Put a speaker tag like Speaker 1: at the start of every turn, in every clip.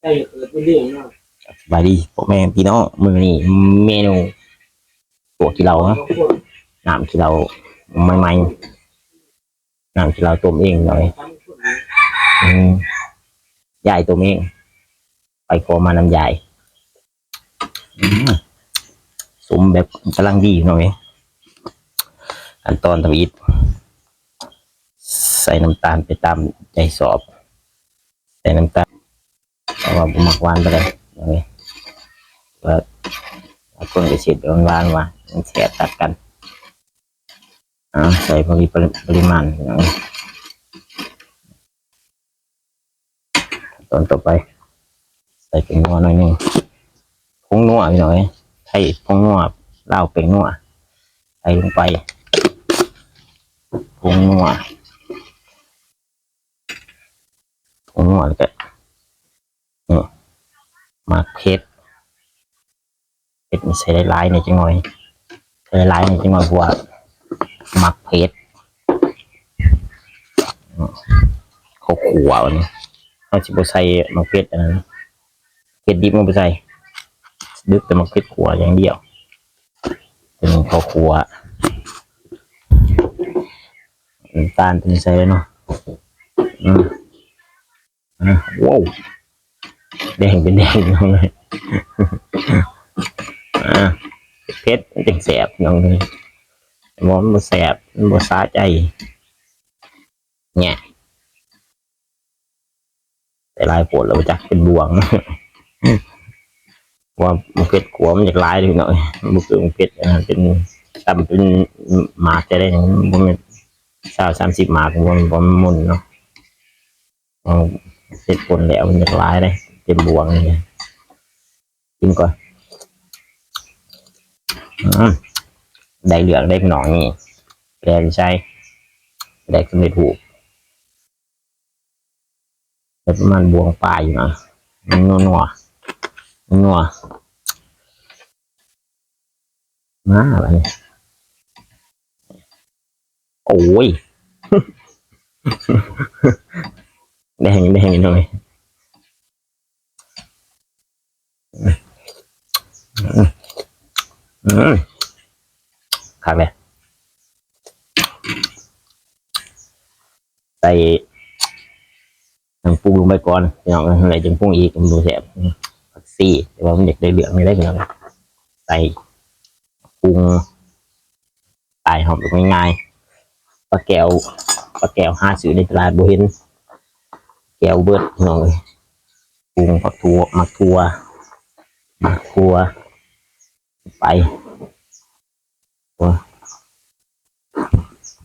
Speaker 1: ใช่เปิดเป็นเรื่องเนาะ
Speaker 2: สบายดีพ่อแม่พี่น้องมือนี่เมนูตัวที่เราฮะ
Speaker 1: บางคน
Speaker 2: น้ำที่เราไม่ไม่ๆน้ำที่เราต้มเองหน่อยอืมยายต้มเอง ไปขอมาน้ำยายสมแบบกำลังดีหน่อยอันตอนทวีตใส่น้ำตาลไปตามใจสอบ ใส่น้ำตาล เพราะว่าผมมักหวานไปเลยหน่อยว่าเอาคนไปเสียดหวานๆว่ามันแสบตัดกันอ่าใส่พอดีปริมาณหน่อยตอนต่อไป ใส่เป็นนัวหน่อยนึงพงนัวพี่หน่อยไทยพงนัวเล้าเป็นนัวใส่ลงไปพงนัวพงนัวแล้วก็ มากเพชรเพชรมันใส่ได้หลายในจังหน่อยใส่ได้หลายในจังหน่อยเพราะว่าหมักเพชรเขาขัวมันเอาสิบใส่มะเขืออันนั้นเขือดิบมันไปใส่ดึกแต่มะเขือขัวอย่างเดียว เป็นขาขัวน้ำตาลเป็นใส่เลยเนาะอืมอะว้าว แดงเป็นแดงน้องเลยเพชรมันจังแสบน้องเลยมองมันแสบมันบ่สาใจเนี่ยแต่ลายปวดแล้วจักเป็นบวงว่ามันเกิดขัวมันจากลายเลยหน่อยมันเกิดมันเกิดอ่าเป็นตำเป็นหมากจะได้ย่างมันสาวสามสิบหมากมันมันมุนเนาะเสร็จผลแล้วมันจากลายเลย เป็นบวงเลยกินก่อนอได้เหลืองได้หนองนี่แกงใช่ได้ขึ้นไม่ถูกแต่ประมาณบวงปลายอยู่นะมันนัวนัวมันนัวมาอะไรโอ้ย แดงแดงหน่อยอืมอืม ขาดเลยใส่น้ำปรุงลงไปก่อนพี่น้องอะไรจึงปรุงอีกมันดูแสบผักซี่แต่ว่ามันอยากได้เหลืองไม่ได้พี่น้องใส่ปรุงตายหอมง่ายๆปลาแก้วปลาแก้วห้าซื้อในตลาดบุเห็นแก้วเบิดพี่น้องเลยปรุงผักทัวมักทัว มักทัว ไปตัว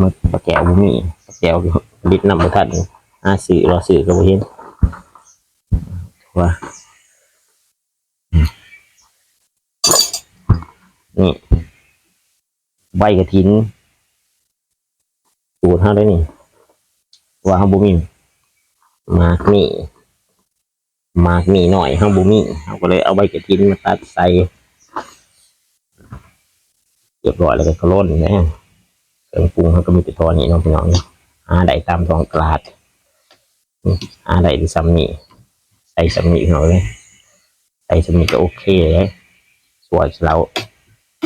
Speaker 2: มันปลาแก้วบุมีปลาแก้วลิตรน้ำมันทันอาสื่อรอสื่อก็บ่เห็นว่านี่ใบกระถินสูตรเฮาได้นี่ว่าเฮาบ่มีมากนี่ มากนี่หน่อยเฮาบ่มีเฮาก็เลยเอาใบกระถินมาตัดใส่เรียบร้อยแล้วก็กระล้นนะเครื่องปรุงเฮาก็มีแต่ทอนี้น้องพี่น้องหาได้ตามทองตลาดอะไรที่ซัมนี่ใส่ซัมนี่หน่อยเลยใส่ซัมนี่ก็โอเคเลยสวยเรา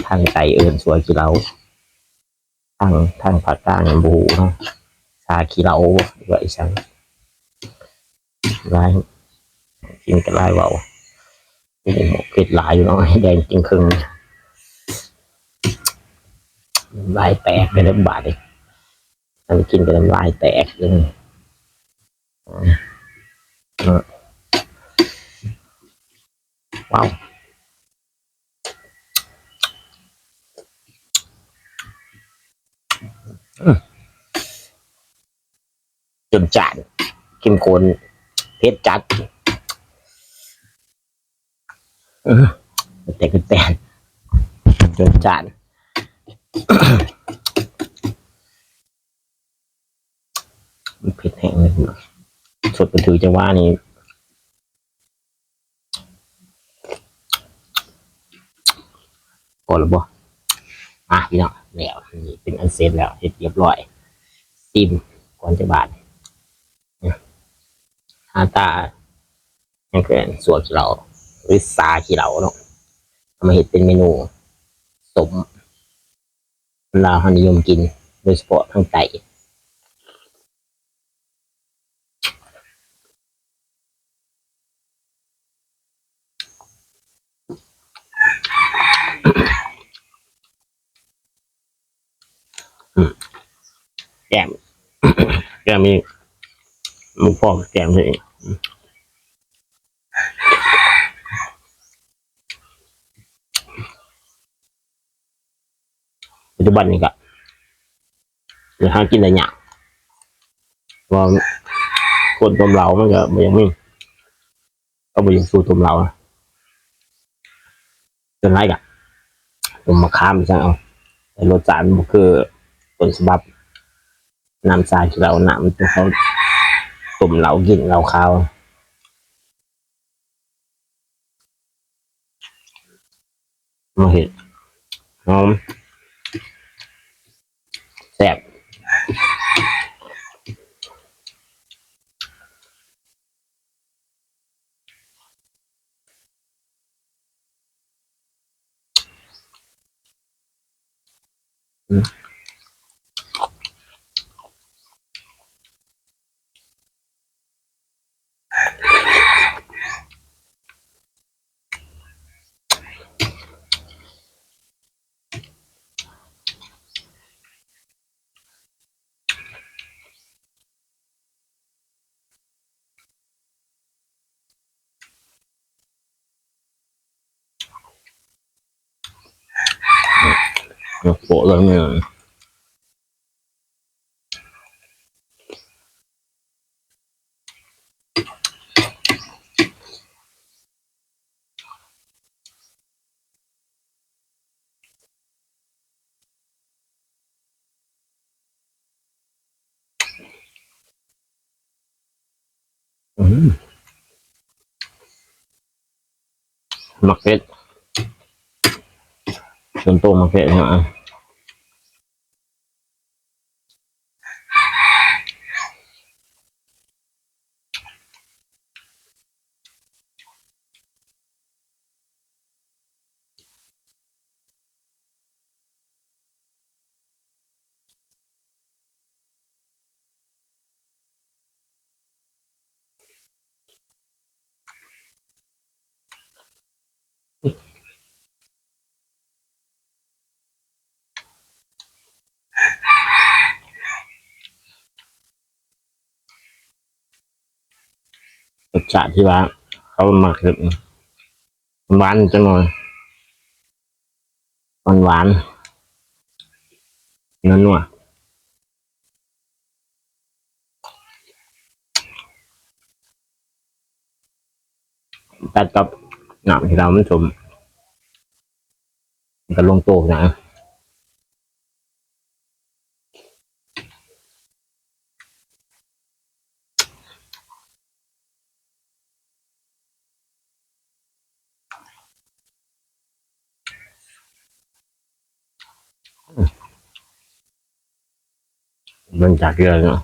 Speaker 2: ทางไก่เอินสวยกี่เราทางทางผักกางบูนะชาขี้เราด้วยไอ้ช่างลาย กินกันลายเบานี่หมกเผ็ดหลายอยู่เนาะแดงจริงครึ่งลายแตกไปแล้วบาดเลยทำกินกันลายแตกเลยว้าวจนจานเข้มข้นเผ็ดจัด แต่ก็แต่จนจานมันเผ็ดแห้งเลยเนาะสดเป็นถือจะว่านี่ก่อนหรือบ่อะพี่น้องแล้วนี่เป็นอันเสร็จแล้วเฮ็ดเรียบร้อยซิมก่อนจะบาดเนี่ยหาตานั่นคือส่วนเหลา หรือซาขี้เหลาเนาะเอามาเห็ดเป็นเมนูสมลาวเขานิยมกิน โดยเฉพาะทางไก่แกมแกมมีมุกพอแกมใช่ไปัจจุบันนี้ก็จะหากินได้ยากเพราะว่าคนตมเหลามันก็ยังไมีก็บ่ยังสู้ตมเหลาจนไรกะต้มมะขามใช่เอาแต่รสชาติมันคือต้นฉบับน้ำซาที่เราน้ำที่เขาต้มเหลากินเหลาขาวมาเห็ดหอม แซ่บอืม โปะเลยเนี่ยอืมมักเก็ต ส่วนตัวมักเก็ตเนี่ยอะ รสชาติที่ว่าเขาหมักแบบหวานจังหน่อยหวานหวานนัวนัวตัดกับหนามที่เรามันสมมันก็ลงโตนะ มันจากเยอะเนาะ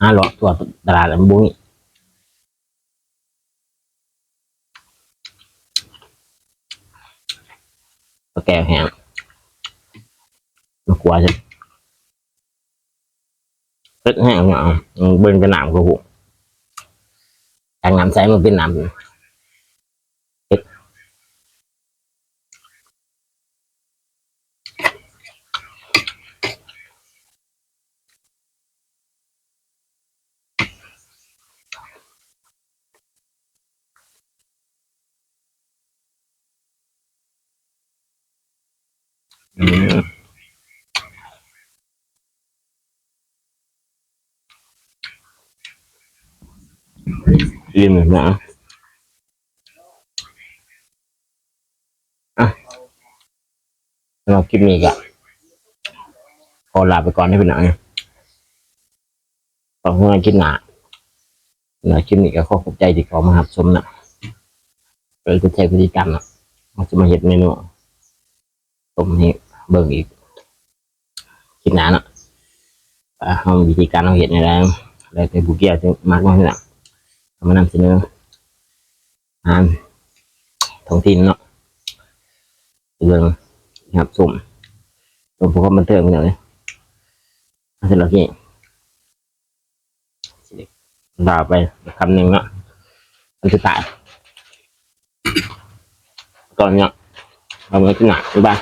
Speaker 2: ห้าหลอดตัวตลาดอันบุ้งปลาแก้วแห้งมากลัวจะเล็ดแห้งเนาะเบิ่งเป็นหนามก็หูทางน้ำใสมันเป็นหนา อิ่มเลยนะเราคลิปนี้ก็ขอลาไปก่อนให้เป็นหนังขอบคุณคลิปหนาหนาคลิปนี้ก็ขอขอบใจที่ขามาหับชมนะเป็นกุศลพฤติกรรมนะมันจะมาเห็นเมนูผมให้ เบิ่งอีกคลิปหนาเนาะว่าเขาวิธีการเราเห็นอะไรอะไรแต่บุกเกียจะมากน้อยหนักเอามานำเสนออาหารท้องถิ่นเนาะเรื่องนะครับสุ่มสุ่มพวกมันเติมกันเลยเสร็จแล้วที่ด่าไปคำหนึ่งเนาะมันจะตายก่อนเนี่ยเอาเงินขึ้นหนักบ๊ายบาย